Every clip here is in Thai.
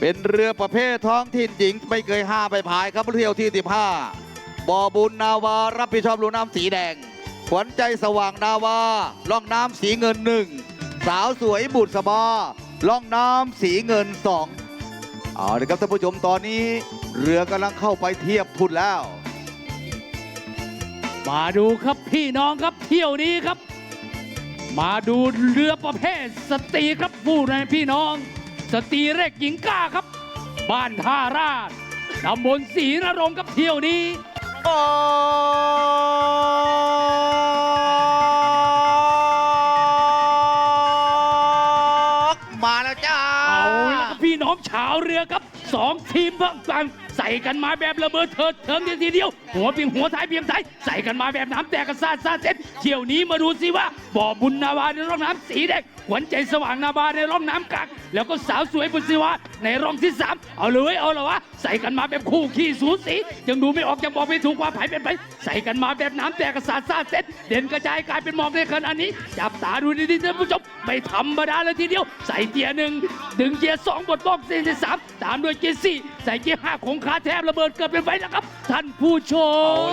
เป็นเรือประเภทท้องถิ่นหญิงไม่เคยห้าไปพายครับเที่ยวที่ 15บ่อบุญนาวารับผิดชอบลูน้ำสีแดง ขวัญใจสว่างนาวาล่องน้ำสีเงินหนึ่งสาวสวยบุตรสบาล่องน้ำสีเงินสองเอาละครับท่านผู้ชมตอนนี้ เรือกำลังเข้าไปเทียบทุนแล้ว มาดูครับพี่น้องครับเที่ยวนี้ครับ มาดูเรือประเภทสตรีครับผู้ในพี่น้อง สตรีเรกหญิงกล้าครับ บ้านท่าราชตำบลศรีนรงค์ครับเที่ยวนี้ออกมาแล้วจ้าเอาละครับพี่น้องชาวเรือครับสองทีมพักกันใส่กันมาแบบระเบิดเถิดเทิงเดียวทีเดียว หัวเพียงหัวท้ายเพียงท้ายใส่กันมาแบบน้ำแตกกระซาดซาดเซ็ตเที่ยวนี้มาดูสิว่าบ่อบุญนาวาในร่องน้ำสีแดง ขวัญใจสว่างนาวาในร่องน้ำกลางแล้วก็สาวสวยบุญศิวะในร่องที่สามเอาเลยเอาละวะใส่กันมาแบบคู่ขี้สูสียังดูไม่ออกยังบอกไม่ถูกว่าไผเป็นไปใส่กันมาแบบน้ำแตกกระซาดซาดเซ็ตเด่นกระจายกลายเป็นหมอกในขณะนี้ จับตาดูดีๆท่านผู้ชมไม่ธรรมดาเลยทีเดียว ใส่เกียร์หนึ่งดึงเกียร์สองบดบอกสี่สามตามด้วยเกียร์สี่ใส่เกียร์ห้าคงคาแทบระเบิดเกิดเป็นไฟแล้วครับ ท่านผู้ช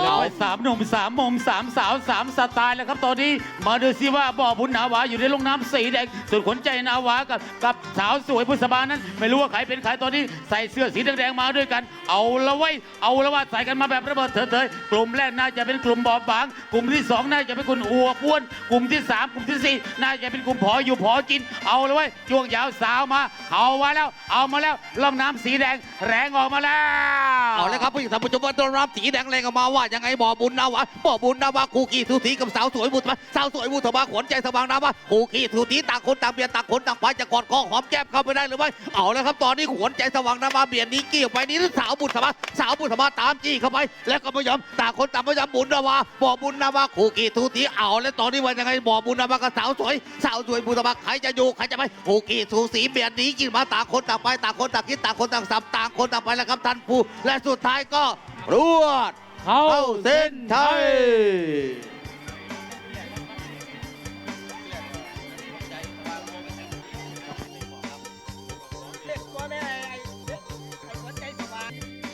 เอาละมสามหนุ่มสามมุมสามสาวสามสไตล์แล้วครับตอนนี้ มาดูสิว่าบ่อบุญนาวาอยู่ในลงน้ำสีแดงส่วนขนใจนาวากับกับสาวสวยพุทธบานั้น ไม่รู้ว่าใครเป็นใครตอนนี้ใส่เสื้อสีแดงๆมาด้วยกัน เอาละไว้เอาละว่าใส่กันมาแบบระเบิดเถิดกลุ่มแรกน่าจะเป็นกลุ่มบอบบาง กลุ่มที่สองน่าจะเป็นกลุ่มอัวป้วน กลุ่มที่สามกลุ่มที่สี่น่าจะเป็นกลุ่มพออยู่พอกิน เอาละไว้ช่วงยาวสาวมาเอามาแล้ว เอามาแล้วล่องน้ำสีแดงแรงออกมาแล้วเอาเลยครับผู้หญิงท่านผู้ชมว่าต้อนรับสีแดงแรงออกมาว่ายังไงบ่อบุญนาวะบ่อบุญนาวะคู่ขี้ทุตีกับสาวสวยบุตรมาสาวสวยบุตรมาขวัญใจสว่างนาวะคู่ขี้ทุตีต่างคนต่างเบียดต่างคนต่างไปจะกอดคอหอมแก้มเข้าไปได้หรือไม่เอาแล้วครับตอนนี้ขวัญใจสว่างนาวะเบียดนี้เกี่ยวไปนี้สาวบุตรมาสาวบุตรมาตามจี้เข้าไป แล้วก็ไม่ยอมต่างคนต่างไม่ยอมบุญนาวะบ่อบุญนาวะคู่ขี้ทุตีเอาแล้วตอนนี้ว่ายังไงบ่อบุญนาวะกับสาวสวยสาวสวยบุตรมาใครจะอยู่ใครจะไปคู่ขี้ทุสีเบียดนี้กินมาต่างคนต่างไปต่างคนต่างคิดต่างคนต่างสับต่างคนต่างไปแล้วครับท่านผู้และสุดท้ายก็รวดเข้าเข้าเส้นชัย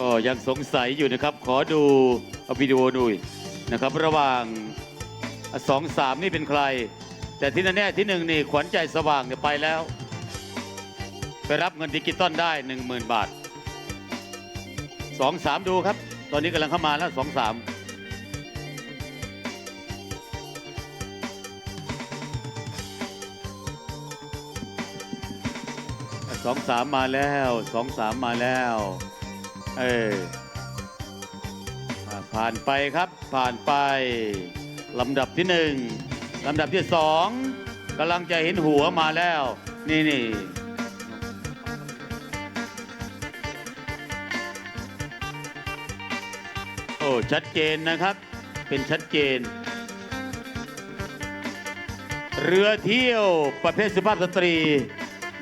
ก็ยังสงสัยอยู่นะครับ ขอดูเอาวิดีโอดูนะครับ ระหว่างสองสามนี่เป็นใคร แต่ที่แน่ๆที่หนึ่งนี่ขวัญใจสว่างเนี่ยไปแล้ว ไปรับเงินดิจิตอลได้ 1 0,000 บาทสองสามดูครับ ตอนนี้กำลังเข้ามาแล้วสองสามสองสามมาแล้วสองสามมาแล้ว เออผ่านไปครับผ่านไปลำดับที่หนึ่งลำดับที่สองกำลังจะเห็นหัวมาแล้ว นี่นี่โอ้ชัดเจนนะครับ เป็นชัดเจน เรือเที่ยวประเภทสุภาพสตรี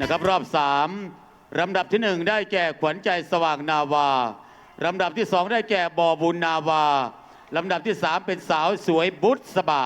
นะครับ รอบสาม ลำดับที่หนึ่งได้แก่ขวัญใจสว่างนาวาลำดับที่สองได้แก่บ่อบุญนาวาลำดับที่สามเป็นสาวสวยบุษบา